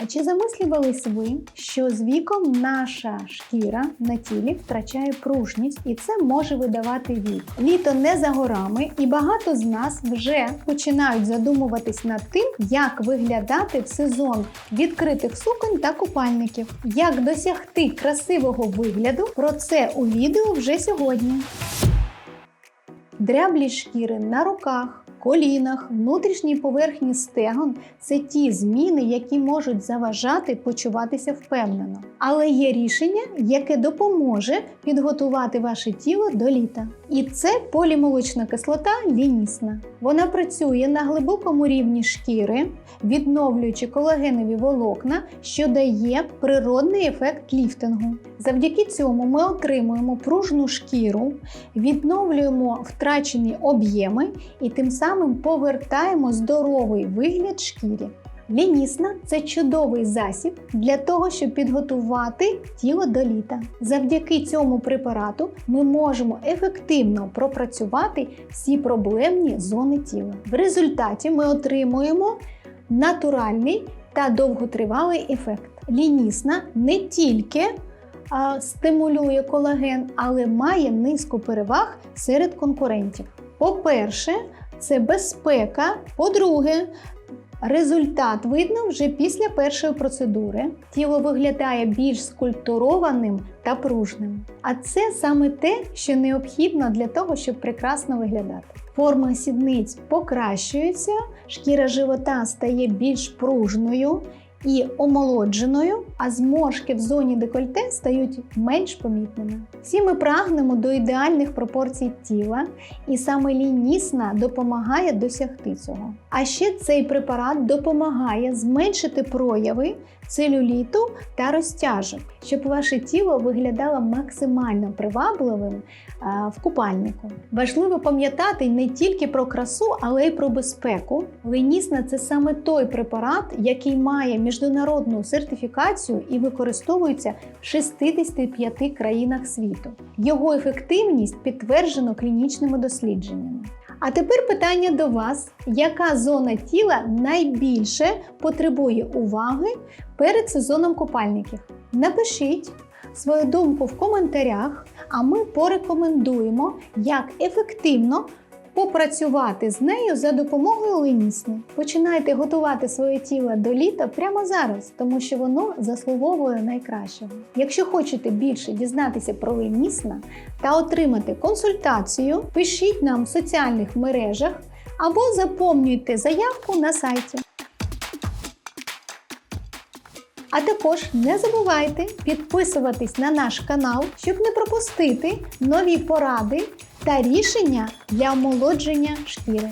А чи замислювались ви, що з віком наша шкіра на тілі втрачає пружність, і це може видавати вік? Літо не за горами, і багато з нас вже починають задумуватись над тим, як виглядати в сезон відкритих суконь та купальників. Як досягти красивого вигляду? Про це у відео вже сьогодні. Дряблі шкіри на руках, колінах, внутрішній поверхні стегон це ті зміни, які можуть заважати почуватися впевнено. Але є рішення, яке допоможе підготувати ваше тіло до літа. І це полімолочна кислота лінісна. Вона працює на глибокому рівні шкіри, відновлюючи колагенові волокна, що дає природний ефект ліфтингу. Завдяки цьому ми отримуємо пружну шкіру, відновлюємо втрачені об'єми і тим самим повертаємо здоровий вигляд шкірі. Лінісна це чудовий засіб для того, щоб підготувати тіло до літа. Завдяки цьому препарату ми можемо ефективно пропрацювати всі проблемні зони тіла. В результаті ми отримуємо натуральний та довготривалий ефект. Лінісна не тільки а, стимулює колаген, але має низку переваг серед конкурентів. По-перше, це безпека. По-друге, результат видно вже після першої процедури. Тіло виглядає більш скульптурованим та пружним. А це саме те, що необхідно для того, щоб прекрасно виглядати. Форма сідниць покращується, шкіра живота стає більш пружною і омолодженою, а зморшки в зоні декольте стають менш помітними. Всі ми прагнемо до ідеальних пропорцій тіла, і саме лінісна допомагає досягти цього. А ще цей препарат допомагає зменшити прояви целюліту та розтяжок, щоб ваше тіло виглядало максимально привабливим а, в купальнику. Важливо пам'ятати не тільки про красу, але й про безпеку. Ленісна це саме той препарат, який має міжнародну сертифікацію і використовується в 65 країнах світу. Його ефективність підтверджено клінічними дослідженнями. А тепер питання до вас: яка зона тіла найбільше потребує уваги перед сезоном купальників? Напишіть свою думку в коментарях, а ми порекомендуємо, як ефективно попрацювати з нею за допомогою ленісни. Починайте готувати своє тіло до літа прямо зараз, тому що воно заслуговує найкращого. Якщо хочете більше дізнатися про ленісна та отримати консультацію, пишіть нам в соціальних мережах або заповнюйте заявку на сайті. А також не забувайте підписуватись на наш канал, щоб не пропустити нові поради та рішення для омолодження шкіри.